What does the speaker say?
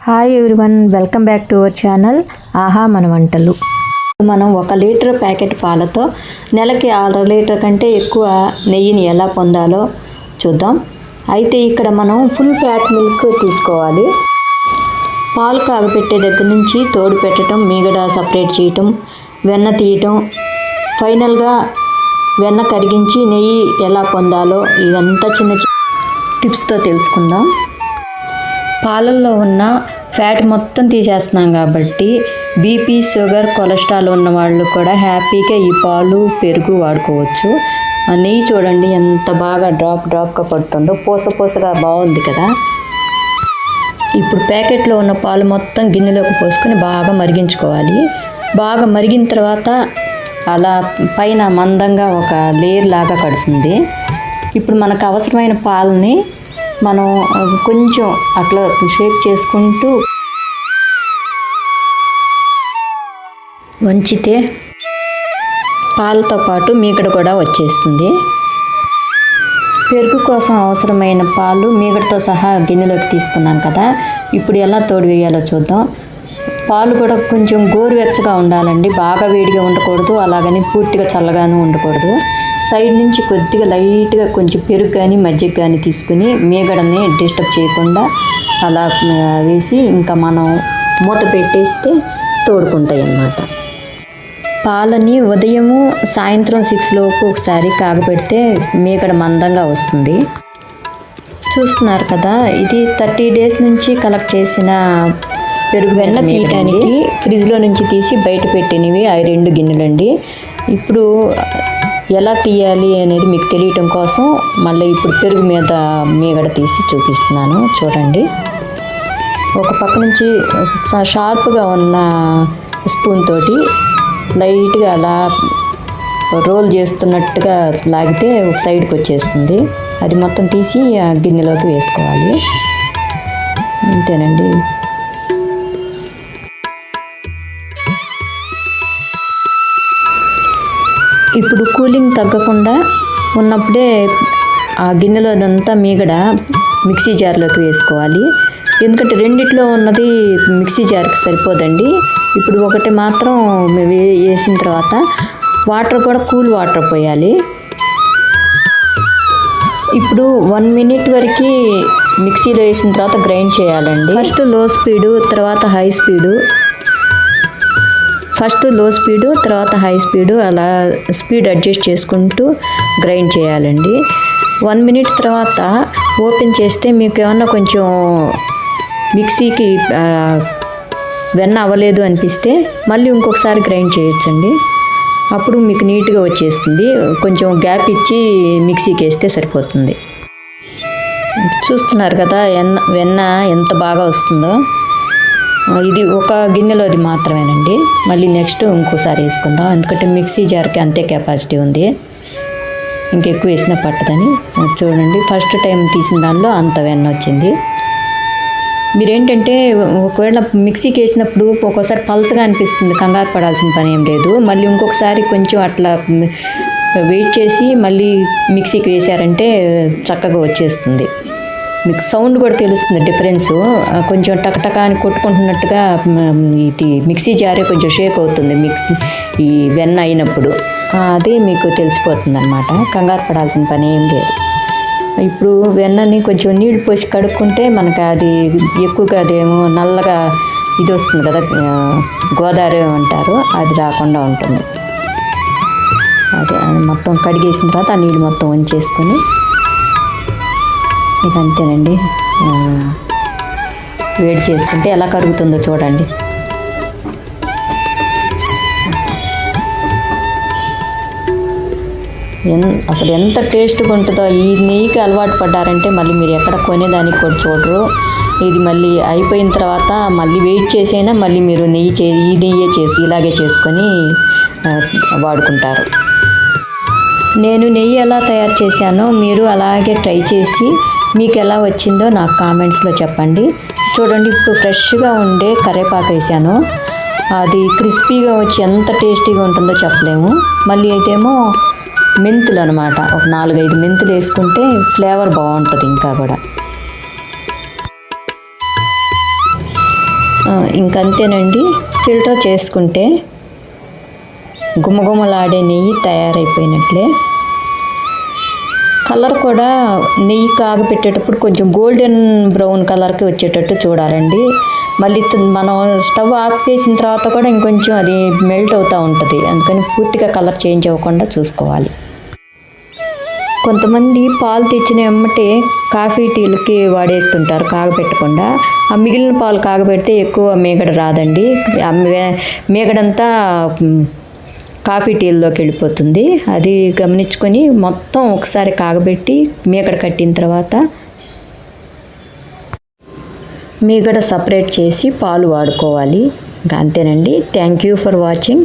Hi everyone welcome back to our channel ఆహా మన వంటలు మనం ఒక లీటర్ ప్యాకెట్ పాలతో నెలకి ఆరు లీటర్ కంటే ఎక్కువ నెయ్యిని ఎలా పొందాలో చూద్దాం. అయితే ఇక్కడ మనం ఫుల్ ఫ్యాట్ మిల్క్ తీసుకోవాలి. పాలు కాగపెట్టే దగ్గర నుంచి తోడు పెట్టడం మీగడ సపరేట్ చేయటం వెన్న తీయటం ఫైనల్గా వెన్న కరిగించి నెయ్యి ఎలా పొందాలో ఇదంతా చిన్న చిన్న టిప్స్తో తెలుసుకుందాం. పాలల్లో ఉన్న ఫ్యాట్ మొత్తం తీసేస్తున్నాం కాబట్టి బీపీ షుగర్ కొలెస్ట్రాల్ ఉన్న వాళ్ళు కూడా హ్యాపీగా ఈ పాలు పెరుగు వాడుకోవచ్చు. నెయ్యి చూడండి ఎంత బాగా డ్రాప్ డ్రాప్గా పడుతుందో. పూస పూసగా బాగుంది కదా. ఇప్పుడు ప్యాకెట్లో ఉన్న పాలు మొత్తం గిన్నెలోకి పోసుకొని బాగా మరిగించుకోవాలి. బాగా మరిగిన తర్వాత అలా పైన మందంగా ఒక లేయర్ లాగా కడుతుంది. ఇప్పుడు మనకు అవసరమైన పాలని మనం కొంచెం అట్లా షేక్ చేసుకుంటూ వంచితే పాలతో పాటు మీగడ కూడా వచ్చేస్తుంది. పెరుగు కోసం అవసరమైన పాలు మీగడతో సహా గిన్నెలోకి తీసుకున్నాం కదా. ఇప్పుడు ఎలా తోడు వేయాలో చూద్దాం. పాలు కూడా కొంచెం గోరువెచ్చగా ఉండాలండి. బాగా వేడిగా ఉండకూడదు. అలాగని పూర్తిగా చల్లగాను ఉండకూడదు. సైడ్ నుంచి కొద్దిగా లైట్గా కొంచెం పెరుగు కానీ మజ్జిగ కానీ తీసుకుని మీగడని డిస్టర్బ్ చేయకుండా అలా వేసి ఇంకా మనం మూత పెట్టేస్తే తోడుకుంటాయి అన్నమాట పాలని ఉదయము సాయంత్రం సిక్స్ లోపు ఒకసారి కాగపెడితే మీగడ మందంగా వస్తుంది. చూస్తున్నారు కదా ఇది థర్టీ డేస్ నుంచి కలెక్ట్ చేసిన పెరుగు వెన్న తీయటానికి ఫ్రిడ్జ్లో నుంచి తీసి బయట పెట్టినవి ఆ రెండు గిన్నెలండి. ఇప్పుడు ఎలా తీయాలి అనేది మీకు తెలియటం కోసం మళ్ళీ ఇప్పుడు పెరుగు మీద మీగడ తీసి చూపిస్తున్నాను. చూడండి. ఒక పక్క నుంచి షార్ప్గా ఉన్న స్పూన్ తోటి లైట్గా అలా రోల్ చేస్తున్నట్టుగా లాగితే ఒక సైడ్కి వచ్చేస్తుంది. అది మొత్తం తీసి ఆ గిన్నెలోకి వేసుకోవాలి. అంతేనండి. ఇప్పుడు కూలింగ్ తగ్గకుండా ఉన్నప్పుడే ఆ గిన్నెలో అదంతా మీగడ మిక్సీ జార్లోకి వేసుకోవాలి. ఎందుకంటే రెండిట్లో ఉన్నది మిక్సీ జార్కి సరిపోదండి. ఇప్పుడు ఒకటి మాత్రం వే- వేసిన తర్వాత వాటర్ కూడా కూల్ వాటర్ పోయాలి. ఇప్పుడు వన్ మినిట్ వరకు మిక్సీలో వేసిన తర్వాత గ్రైండ్ చేయాలండి. ఫస్ట్లో స్పీడు తర్వాత హై స్పీడు. ఫస్ట్లో స్పీడు తర్వాత హై స్పీడు అలా స్పీడ్ అడ్జస్ట్ చేసుకుంటూ గ్రైండ్ చేయాలండి. వన్ మినిట్ తర్వాత ఓపెన్ చేస్తే మీకు ఏమన్నా కొంచెం మిక్సీకి వెన్న అవ్వలేదు అనిపిస్తే మళ్ళీ ఇంకొకసారి గ్రైండ్ చేయొచ్చండి. అప్పుడు మీకు నీట్గా వచ్చేస్తుంది. కొంచెం గ్యాప్ ఇచ్చి మిక్సీకి వేస్తే సరిపోతుంది. చూస్తున్నారు కదా ఎన్న వెన్న ఎంత బాగా వస్తుందో. ఇది ఒక గిన్నెలోది మాత్రమేనండి. మళ్ళీ నెక్స్ట్ ఇంకోసారి వేసుకుందాం. ఎందుకంటే మిక్సీ జార్కి అంతే కెపాసిటీ ఉంది. ఇంకెక్కువ వేసినా పట్టదని. చూడండి ఫస్ట్ టైం తీసిన దానిలో అంత వెన్న వచ్చింది. మీరేంటంటే ఒకవేళ మిక్సీకి వేసినప్పుడు ఒక్కోసారి పల్సగా అనిపిస్తుంది కంగారు పడాల్సిన పని ఏం లేదు. మళ్ళీ ఇంకొకసారి కొంచెం అట్లా వెయిట్ చేసి మళ్ళీ మిక్సీకి వేసారంటే చక్కగా వచ్చేస్తుంది. మీకు సౌండ్ కూడా తెలుస్తుంది డిఫరెన్స్. కొంచెం టకటక అని కొట్టుకుంటున్నట్టుగా ఇది మిక్సీ జారే కొంచెం షేక్ అవుతుంది మిక్స్ ఈ వెన్న అయినప్పుడు. అది మీకు తెలిసిపోతుంది అనమాట కంగారు పడాల్సిన పని ఏం లేదు. ఇప్పుడు వెన్నని కొంచెం నీళ్ళు పోసి కడుక్కుంటే మనకు అది ఎక్కువగా అదేమో నల్లగా ఇది వస్తుంది కదా గోదావరి అంటారు అది రాకుండా ఉంటుంది. అదే మొత్తం కడిగేసిన తర్వాత ఆ నీళ్ళు మొత్తం వంచేసుకొని ఇదంతేనండి. అంతేనండి వేడి చేసుకుంటే ఎలా కరుగుతుందో చూడండి. ఎన్ అసలు ఎంత టేస్ట్గా ఉంటుందో ఈ నెయ్యికి అలవాటు పడ్డారంటే మళ్ళీ మీరు ఎక్కడ కొనేదానికి కూడా చూడరు. ఇది మళ్ళీ అయిపోయిన తర్వాత మళ్ళీ వెయిట్ చేసైనా మళ్ళీ మీరు నెయ్యి చే ఈ నెయ్యే చేసి ఇలాగే చేసుకొని వాడుకుంటారు. నేను నెయ్యి ఎలా తయారు చేశానో మీరు అలాగే ట్రై చేసి మీకు ఎలా వచ్చిందో నాకు కామెంట్స్లో చెప్పండి. చూడండి ఇప్పుడు ఫ్రెష్గా ఉండే కరివేపాకు వేసాను. అది క్రిస్పీగా వచ్చి ఎంత టేస్టీగా ఉంటుందో చెప్పలేము. మళ్ళీ అయితేమో మెంతులు అనమాట ఒక నాలుగైదు మెంతులు వేసుకుంటే ఫ్లేవర్ బాగుంటుంది ఇంకా కూడా. ఇంకంతేనండి. ఫిల్టర్ చేసుకుంటే గుమగుమలాడే నెయ్యి తయారైపోయినట్లే. కలర్ కూడా నెయ్యి కాగపెట్టేటప్పుడు కొంచెం గోల్డెన్ బ్రౌన్ కలర్కి వచ్చేటట్టు చూడాలండి. మళ్ళీ మనం స్టవ్ ఆఫ్ చేసిన తర్వాత కూడా ఇంకొంచెం అది మెల్ట్ అవుతూ ఉంటుంది. అందుకని పూర్తిగా కలర్ చేంజ్ అవ్వకుండా చూసుకోవాలి. కొంతమంది పాలు తెచ్చిన వెంబటే కాఫీ టీలకి వాడేస్తుంటారు కాగపెట్టకుండా. ఆ మిగిలిన పాలు కాగబెడితే ఎక్కువ మీగడ రాదండి. మేగడంతా మీగడంతా కాఫీ టీల్లోకి వెళ్ళిపోతుంది. అది గమనించుకొని మొత్తం ఒకసారి కాగబెట్టి మీకడ కట్టిన తర్వాత మీగడ సపరేట్ చేసి పాలు వాడుకోవాలి. అంతేనండి. Thank you for watching